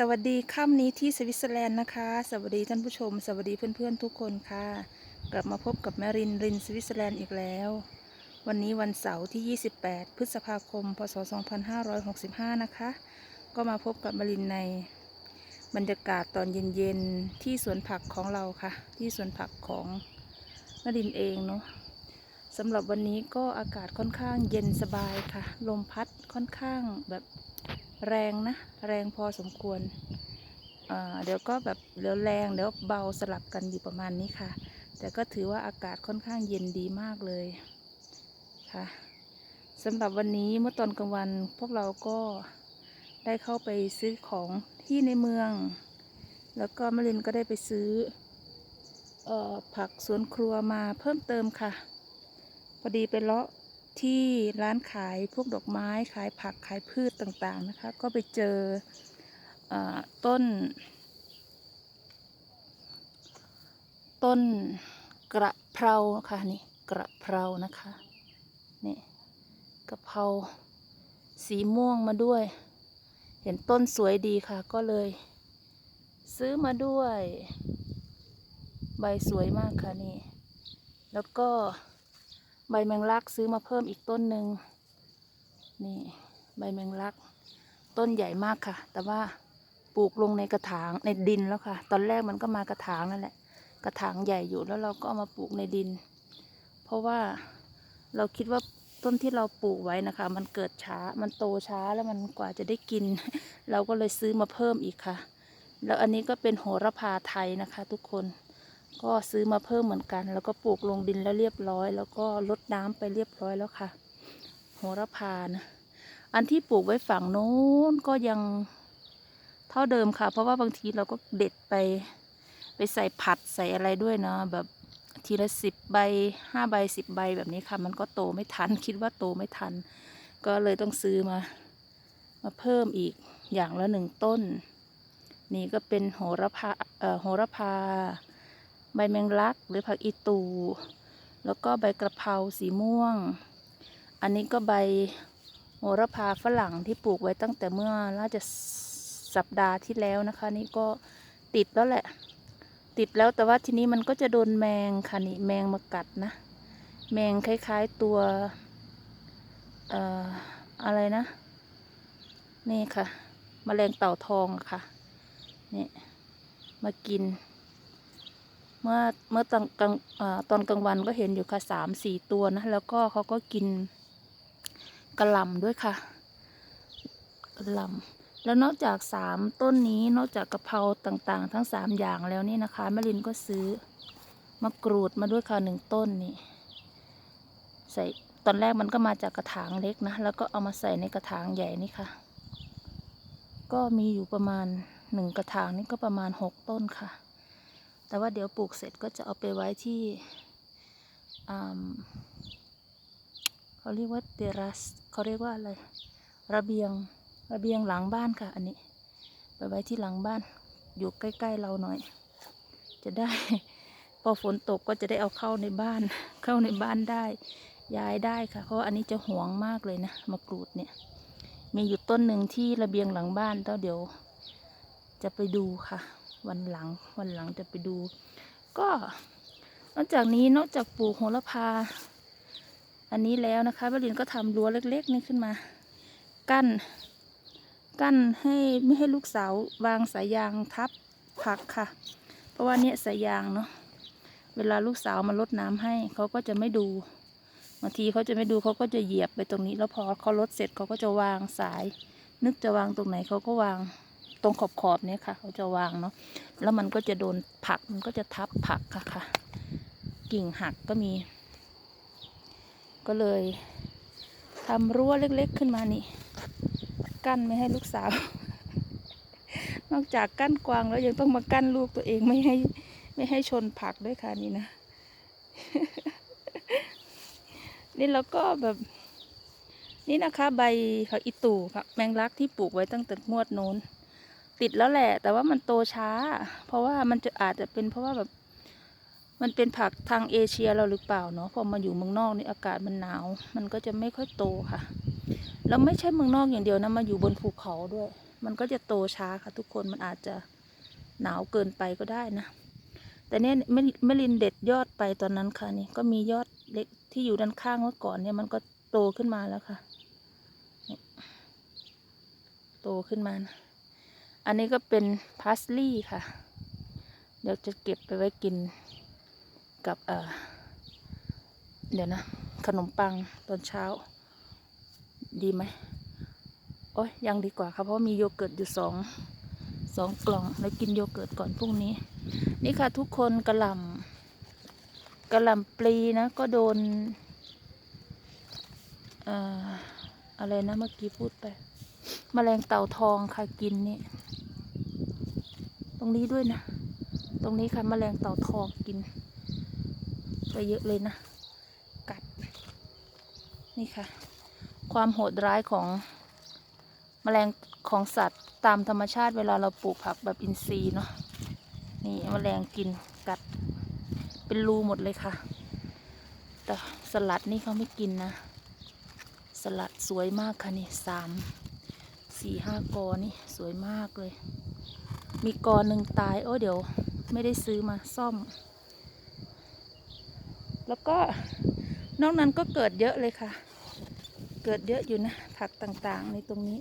สวัสดีค่ำนี้ที่สวิตเซอร์แลนด์นะคะ สวัสดีท่านผู้ชม สวัสดีเพื่อนๆทุกคนค่ะ กลับมาพบกับแมรินรินสวิตเซอร์แลนด์อีกแล้ว วันนี้วันเสาร์ที่ 28 พฤษภาคม พศ 2565 นะคะ ก็มาพบกับแมรินใน บรรยากาศตอนเย็นๆที่สวนผักของเราค่ะ ที่สวนผักของแมรินเองเนาะสำหรับวันนี้ก็อากาศค่อนข้างเย็นสบายค่ะ ลมพัดค่อนข้างแบบ แรงนะ แรงพอสมควร เดี๋ยวก็แบบเดี๋ยวแรงเดี๋ยวเบาสลับกันอยู่ประมาณนี้ค่ะ แต่ก็ถือว่าอากาศค่อนข้างเย็นดีมากเลยค่ะสำหรับวันนี้เมื่อตอนกลางวันพวกเราก็ได้เข้าไปซื้อของที่ในเมือง แล้วก็มะลินก็ได้ไปซื้อออผักสวนครัวมาเพิ่มเติมค่ะ พอดีไปเลาะ ที่ร้านขายพวกดอกไม้ขายผักขายพืชต่างๆนะคะ ก็ไปเจออต้น ต้นกระเพราค่ะนี่กระเพรานะคะนี่กระเพราสีม่วงมาด้วย เห็นต้นสวยดีค่ะ ก็เลย ซื้อมาด้วย ใบสวยมากค่ะนี่ แล้วก็ ใบแมงลักซื้อมาเพิ่มอีกต้นหนึ่งนี่ใบแมงลัก ต้นใหญ่มากค่ะ แต่ว่าปลูกลงในกระถางในดินแล้วค่ะ ตอนแรกมันก็มากระถางนั่นแหละ กระถางใหญ่อยู่แล้วเราก็เอามาปลูกในดิน เพราะว่าเราคิดว่าต้นที่เราปลูกไว้นะคะ มันเกิดช้ามันโตช้าแล้วมันกว่าจะได้กิน เราก็เลยซื้อมาเพิ่มอีกค่ะ แล้วอันนี้ก็เป็นโหระพาไทยนะคะ ทุกคน ก็ซื้อมาเพิ่มเหมือนกัน แล้วก็ปลูกลงดินแล้วเรียบร้อย แล้วก็รดน้ำไปเรียบร้อยแล้วค่ะ โหระพานะอันที่ปลูกไว้ฝั่งโน้นก็ยังเท่าเดิมค่ะ เพราะว่าบางทีเราก็เด็ดไป ไปใส่ผัดใส่อะไรด้วยเนาะแบบทีละสิบใบห้าใบสิบใบแบบนี้ค่ะ มันก็โตไม่ทัน คิดว่าโตไม่ทัน ก็เลยต้องซื้อมา มาเพิ่มอีกอย่างละหนึ่งต้น นี่ก็เป็นโหระพาเอ่อโหระพา ใบแมงลักหรือผักอีตู แล้วก็ใบกระเพราสีม่วง อันนี้ก็ใบโหระพาฝรั่งที่ปลูกไว้ตั้งแต่เมื่อน่าจะสัปดาห์ที่แล้วนะคะ นี่ก็ติดแล้วแหละ ติดแล้วแต่ว่าทีนี้มันก็จะโดนแมงค่ะนี่แมงมากัดนะ แมงคล้ายๆตัวเอ่ออะไรนะ นี่ค่ะมแมลงเต่าทองค่ะ นี่ มากิน เมื่อเมื่อตอนกลางตอนกลางวันก็เห็นอยู่ค่ะสามสี่ตัวนะ แล้วก็เขาก็กินกระหล่ำด้วยค่ะกระหล่ำแล้วนอกจากสามต้นนี้นอกจากกะเพราต่างๆ ทั้งสามอย่างแล้วนี่นะคะแมลินก็ซื้อมะกรูดมาด้วยค่ะหนึ่งต้นนี่ใส่ตอนแรกมันก็มาจากกระถางเล็กนะ แล้วก็เอามาใส่ในกระถางใหญ่นี่ค่ะ ก็มีอยู่ประมาณหนึ่งกระถางนี่ก็ประมาณหกต้นค่ะ แต่ว่าเดี๋ยวปลูกเสร็จก็จะเอาไปไว้ที่เขาเรียกว่าเตรัสเขาเรียกว่าอะไร ระเบียง ระเบียงหลังบ้านค่ะ อันนี้ ไปไว้ที่หลังบ้าน อยู่ใกล้ ๆ เราหน่อย จะได้ พอฝนตกก็จะได้เอาเข้าในบ้าน เข้าในบ้านได้ ย้ายได้ค่ะ เพราะอันนี้จะหวงมากเลยนะ มะกรูดเนี่ย มีอยู่ต้นหนึ่งที่ระเบียงหลังบ้านแล้วเดี๋ยว จะไปดูค่ะ วันหลังวันหลังจะไปดู ก็นอกจากนี้นอกจากปลูกโหระพา อันนี้แล้วนะคะบรินก็ทำรั้วเล็กๆนี่ขึ้นมา กั้น กั้นให้ไม่ให้ลูกสาววางสายยางทับผักค่ะ เพราะว่าเนี่ยสายยางเนาะเวลาลูกสาวมาลดน้ำให้เขาก็จะไม่ดูบางทีเขาจะไม่ดูเขาก็จะเหยียบไปตรงนี้ แล้วพอเขาลดเสร็จเขาก็จะวางสาย นึกจะวางตรงไหนเขาก็วาง รงขอบขอบๆเนี่ยค่ะ เขาจะวางเนาะแล้วมันก็จะโดนผักมันก็จะทับผักค่ะค่ะ กิ่งหักก็มี ก็เลยทำรั้วเล็ก ๆขึ้นมานี่ กั้นไม่ให้ลูกสาว นอกจากกั้นกวางแล้วยังต้องมากั้นลูกตัวเองไม่ให้ไม่ให้ชนผักด้วยค่ะนี่นะ นี่แล้วก็แบบนี่นะคะใบผักอีตู่ผักแมงลักที่ปลูกไว้ตั้งแต่งวดโน้น ติดแล้วแหละ แต่ว่ามันโตช้า เพราะว่ามันจะอาจจะเป็นเพราะว่าแบบมันเป็นผักทางเอเชียเราหรือเปล่าเนาะพอมาอยู่เมืองนอกนี่อากาศมันหนาว มันก็จะไม่ค่อยโตค่ะแล้วไม่ใช่เมืองนอกอย่างเดียวนะมาอยู่บนภูเขาด้วย มันก็จะโตช้าค่ะ ทุกคนมันอาจจะหนาวเกินไปก็ได้นะ แต่เนี่ยไม่ไม่ลินเด็ดยอดไปตอนนั้นค่ะนี่ก็มียอดเล็กที่อยู่ด้านข้างเมื่อก่อนเนี่ยมันก็โตขึ้นมาแล้วค่ะโตขึ้นมานะ อันนี้ก็เป็นพาสลีย์ค่ะ เดี๋ยวจะเก็บไปไว้กินกับเออเดี๋ยวนะ ขนมปังตอนเช้า ดีไหมโอ้ยยังดีกว่าค่ะเพราะมีโยเกิร์ตอยู่สองสองกล่องแล้วกินโยเกิร์ตก่อนพรุ่งนี้ นี่ค่ะทุกคนกระหล่ำกระหล่ำปลีนะ ก็โดนเอ่ออะไรนะเมื่อกี้พูดไปแมลงเต่าทองค่ะกินนี่ ตรงนี้ด้วยนะ ตรงนี้ค่ะแมลงเต่าทองกิน ไปเยอะเลยนะ กัด นี่ค่ะ ความโหดร้ายของแมลงของสัตว์ตามธรรมชาติเวลาเราปลูกผักแบบอินทรีย์เนาะ นี่แมลงกินกัด เป็นรูหมดเลยค่ะ แต่สลัดนี่เขาไม่กินนะ สลัดสวยมากค่ะนี่สามสี่ห้ากอนี่สวยมากเลย มีกอหนึ่งตาย โอ้เดี๋ยวไม่ได้ซื้อมาซ่อม แล้วก็นอกนั้นก็เกิดเยอะเลยค่ะ เกิดเยอะอยู่นะ ผักต่างๆ ในตรงนี้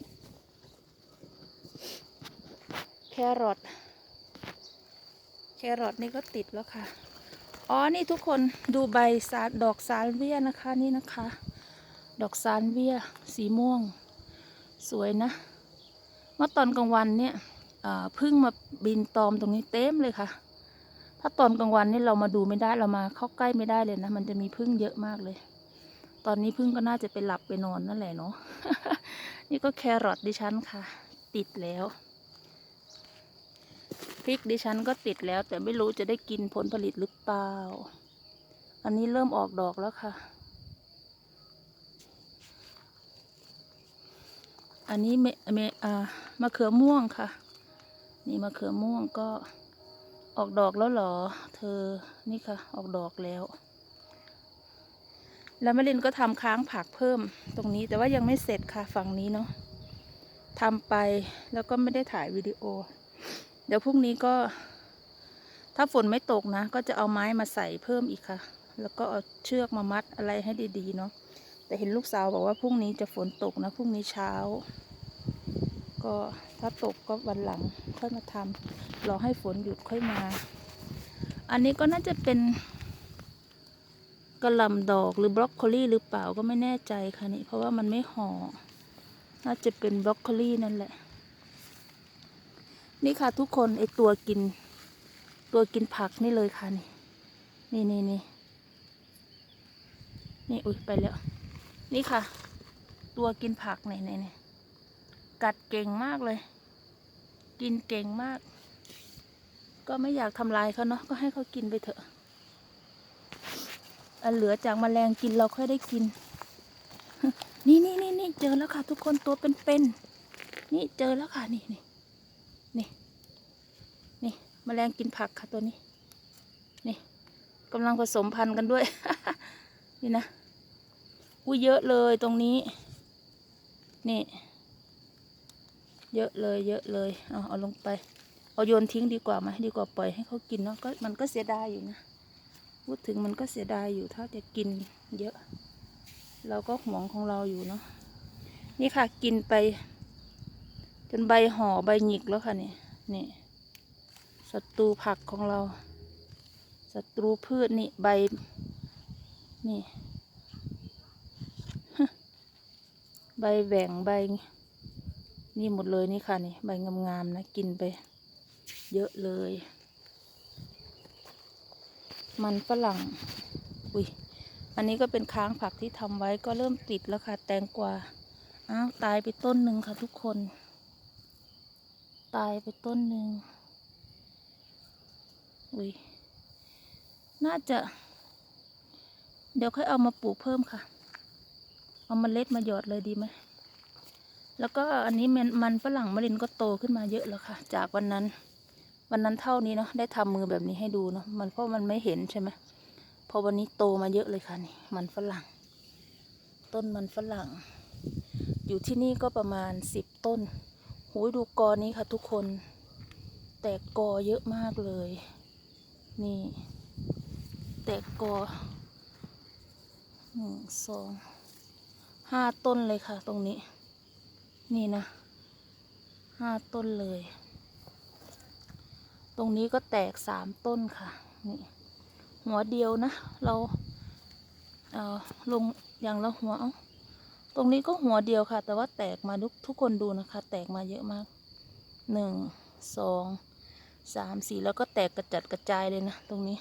แครอทแครอทนี่ก็ติดแล้วค่ะ อ๋อ นี่ทุกคนดูใบสาดอกซาลเวียนะคะนี่นะคะ ดอกซาลเวียสีม่วง สวยนะ เมื่อตอนกลางวันเนี่ย พึ่งมาบินตอมตรงนี้เต็มเลยค่ะ ถ้าตอนกลางวันนี่เรามาดูไม่ได้เรามาเข้าใกล้ไม่ได้เลยนะ มันจะมีพึ่งเยอะมากเลย ตอนนี้พึ่งก็น่าจะไปหลับไปนอนนั่นแหละเนาะ นี่ก็แครอทดิฉันค่ะ ติดแล้วพริกดิฉันก็ติดแล้ว แต่ไม่รู้จะได้กินผลผลิตหรือเปล่า อันนี้เริ่มออกดอกแล้วค่ะ อันนี้เมเมอ่ามะเขือม่วงค่ะ นี่มะเขือม่วงก็ออกดอกแล้วหรอ เธอนี่ค่ะ ออกดอกแล้ว แล้วแมลินก็ทำค้างผักเพิ่มตรงนี้แต่ว่ายังไม่เสร็จค่ะฝั่งนี้เนาะทำไปแล้วก็ไม่ได้ถ่ายวิดีโอ เดี๋ยวพรุ่งนี้ก็ ถ้าฝนไม่ตกนะ ก็จะเอาไม้มาใส่เพิ่มอีกค่ะ แล้วก็เอาเชือกมามัดอะไรให้ดีๆเนาะแต่เห็นลูกสาวบอกว่าพรุ่งนี้จะฝนตกนะพรุ่งนี้เช้า ก็ ถ้าตกก็วันหลังค่อยมาทำรอให้ฝนหยุดค่อยมา อันนี้ก็น่าจะเป็นกระหล่ำดอกหรือบรอกโคลีหรือเปล่าก็ไม่แน่ใจค่ะนี่เพราะว่ามันไม่ห่อ น่าจะเป็นบรอกโคลีนั่นแหละ นี่ค่ะทุกคนไอตัวกิน ตัวกินผักนี่เลยค่ะนี่นี่นี่นี่นี่อุ้ยไปแล้ว นี่ค่ะ ตัวกินผักนี่นี่นี่ กัดเก่งมากเลย กินเก่งมาก ก็ไม่อยากทำลายเขาเนาะก็ให้เขากินไปเถอะ อันเหลือจากแมลงกินเราค่อยได้กิน นี่นี่นี่นี่เจอแล้วค่ะ ทุกคนตัวเป็นๆนี่เจอแล้วค่ะนี่นี่นี่นี่มแมลงกินผักค่ะตัวนี้นี่กำลังผสมพันธุ์กันด้วย นี่นะอุ้ยเยอะเลยตรงนี้ นี่ เยอะเลยเยอะเลยเอาเอาลงไป เอาโยนทิ้งดีกว่าไหมดีกว่าปล่อยให้เขากินเนาะก็มันก็เสียดายอยู่นะพูดถึงมันก็เสียดายอยู่ถ้าจะกินเยอะ เราก็หวงของเราอยู่เนาะนี่ค่ะกินไป จนใบห่อใบหยิกแล้วค่ะเนี่ยนี่ศัตรูผักของเราศัตรูพืชนี่ใบนี่ใบแหว่งใบ นี่หมดเลยนี่ค่ะนี่ใบงามๆนะกินไป เยอะเลย มันฝรั่ง อุ้ยอันนี้ก็เป็นค้างผักที่ทำไว้ก็เริ่มติดแล้วค่ะ แตงกวาอ้าวตายไปต้นหนึ่งค่ะทุกคน ตายไปต้นหนึ่งอุ้ยน่าจะ เดี๋ยวค่อยเอามาปลูกเพิ่มค่ะ เอามาเล็ดมาหยอดเลยดีไหม แล้วก็อันนี้มันมันฝรั่งมะรินก็โตขึ้นมาเยอะแล้วค่ะ จากวันนั้น วันนั้นเท่านี้เนาะได้ทำมือแบบนี้ให้ดูเนาะมันเพราะมันไม่เห็นใช่ไหมพอวันนี้โตมาเยอะเลยค่ะนี่ มันฝรั่ง ต้นมันฝรั่ง อยู่ที่นี่ก็ประมาณสิบต้นหูดูกอนี้ค่ะทุกคน แตกกอเยอะมากเลย นี่ แตกกอหนึ่งสองห้าต้นเลยค่ะตรงนี้ นี่นะห้าต้นเลย ตรงนี้ก็แตกสามต้นค่ะ นี่ หัวเดียวนะ เราเอ่อลงอย่างละหัวเอาตรงนี้ก็หัวเดียวค่ะ แต่ว่าแตกมาทุกทุกคนดูนะคะ แตกมาเยอะมากหนึ่งสองสามสี่แล้วก็แตกกระจัดกระจายเลยนะ ตรงนี้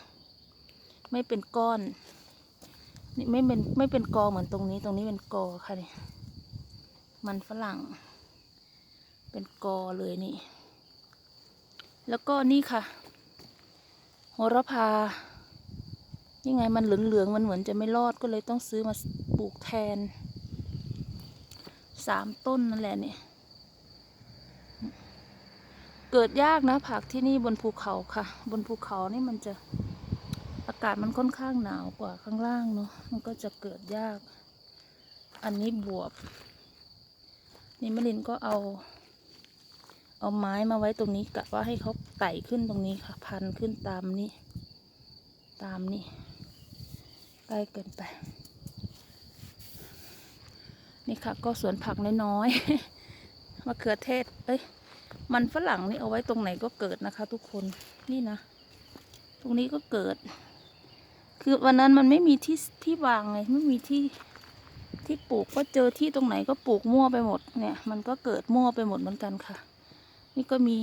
ไม่เป็นก้อนนี่ไม่เป็นไม่เป็นกอเหมือนตรงนี้ ตรงนี้เป็นกอค่ะนี่ มันฝรั่ง เป็นกอเลยนี่ แล้วก็นี่ค่ะ โหระพานี่ไงมันเหลืองๆมันเหมือนจะไม่รอดก็เลยต้องซื้อมาปลูกแทน สามต้นนั่นแหละเนี่ย เกิดยากนะผักที่นี่บนภูเขาค่ะ บนภูเขานี่มันจะอากาศมันค่อนข้างหนาวกว่าข้างล่างเนาะ มันก็จะเกิดยาก อันนี้บวบ นี่มะลินก็เอา เอาไม้มาไว้ตรงนี้กะว่าให้เขาไต่ขึ้นตรงนี้ค่ะ พันขึ้นตามนี้ ตามนี้ใกล้เกินไป นี่ค่ะ ก็สวนผักน้อยๆมะเขือเทศ เอ้ย มันฝรั่งนี่เอาไว้ตรงไหนก็เกิดนะคะ ทุกคนนี่นะ ตรงนี้ก็เกิด คือวันนั้นมันไม่มีที่ที่วางไงไม่มีที่ ที่ปลูกก็เจอที่ตรงไหนก็ปลูกมั่วไปหมดเนี่ย มันก็เกิดมั่วไปหมดเหมือนกันค่ะ นี่ก็มี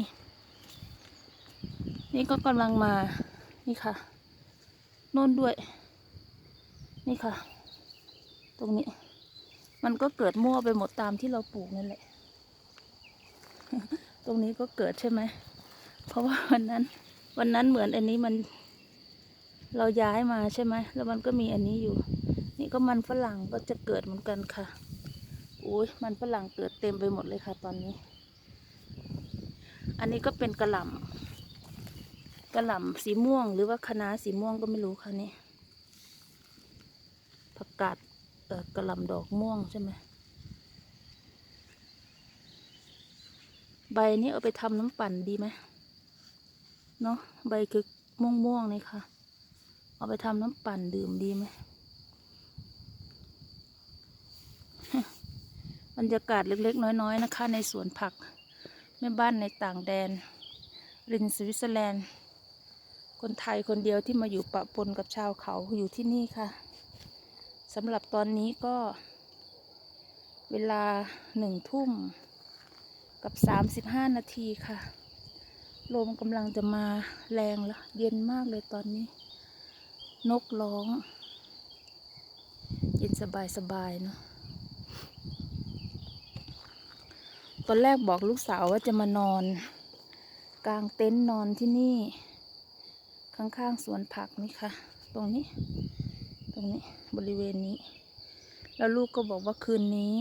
นี่ก็กำลังมานี่ค่ะโน่นด้วย นี่ค่ะ ตรงนี้ มันก็เกิดมั่วไปหมดตามที่เราปลูกนั่นแหละ ตรงนี้ก็เกิดใช่ไหมเพราะว่าวันนั้น วันนั้นเหมือนอันนี้มัน เราย้ายมาใช่ไหมแล้วมันก็มีอันนี้อยู่ นี่ก็มันฝรั่งก็จะเกิดเหมือนกันค่ะโอ้ยมันฝรั่งเกิดเต็มไปหมดเลยค่ะ ตอนนี้ อันนี้ก็เป็นกระหล่ำกระหล่ำสีม่วง หรือว่าคะน้าสีม่วงก็ไม่รู้ค่ะนี่ผักกาดกระหล่ำดอกม่วงใช่ไหมใบนี้เอาไปทำน้ำปั่นดีไหมเนาะใบคือม่วงๆนี่ค่ะ เอาไปทำน้ำปั่นดื่มดีไหม บรรยากาศเล็กๆ น้อยๆ นะคะ ในสวนผักแม่บ้านในต่างแดน รินสวิตเซอร์แลนด์ คนไทยคนเดียวที่มาอยู่ปะปนกับชาวเขาอยู่ที่นี่ค่ะสำหรับตอนนี้ก็ เวลาหนึ่งทุ่ม กับสามสิบห้านาทีค่ะ ลมกำลังจะมาแรงแล้วเย็นมากเลยตอนนี้ นกร้อง เย็นสบายสบายๆเนาะ ต อนแรกบอกลูกสาวว่าจะมานอน กลางเต็นท์นอนที่นี่ ข้างๆสวนผักนี่ค่ะ ตรงนี้ ตรงนี้บริเวณนี้ แล้วลูกก็บอกว่าคืนนี้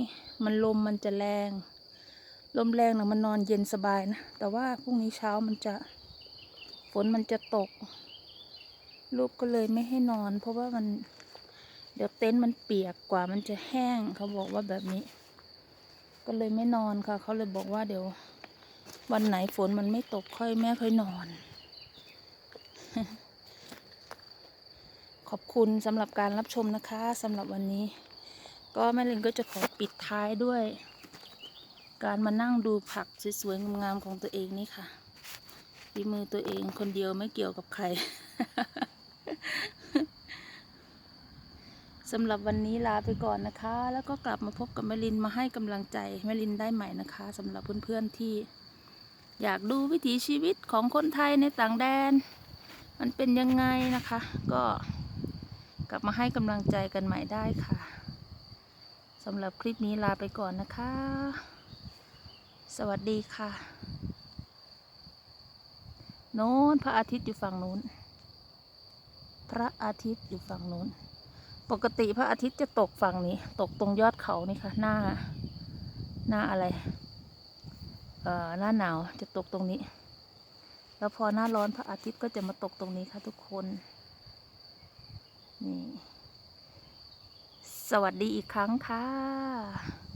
มันลมมันจะแรง ลมแรงนะมันนอนเย็นสบายนะ แต่ว่าพรุ่งนี้เช้ามันจะฝนมันจะตก ลูกก็เลยไม่ให้นอน เพราะว่ามัน เดี๋ยวเต็นท์มันเปียกกว่ามันจะแห้งเขาบอกว่าแบบนี้ ก็เลยไม่นอนค่ะ เขาเลยบอกว่าเดี๋ยว วันไหนฝนมันไม่ตกค่อยแม่ค่อยนอน ขอบคุณสำหรับการรับชมนะคะสำหรับวันนี้ ก็แม่ลินก็จะขอปิดท้ายด้วย การมานั่งดูผักสวยๆงามๆของตัวเองนี่ค่ะฝีมือตัวเองคนเดียวไม่เกี่ยวกับใคร สำหรับวันนี้ลาไปก่อนนะคะ แล้วก็กลับมาพบกับแมลินมาให้กำลังใจแมลินได้ใหม่นะคะสำหรับเพื่อนๆที่ อยากดูวิถีชีวิตของคนไทยในต่างแดน มันเป็นยังไงนะคะ ก็กลับมาให้กำลังใจกันใหม่ได้ค่ะสำหรับคลิปนี้ลาไปก่อนนะคะ สวัสดีค่ะ โน้นพระอาทิตย์อยู่ฝั่งโน้น พระอาทิตย์อยู่ฝั่งโน้น ปกติพระอาทิตย์จะตกฝั่งนี้ ตกตรงยอดเขานี่ค่ะ หน้า หน้าอะไร เอ่อ หน้าหนาวจะตกตรงนี้ แล้วพอหน้าร้อนพระอาทิตย์ก็จะมาตกตรงนี้ค่ะทุกคน นี่ สวัสดีอีกครั้งค่ะ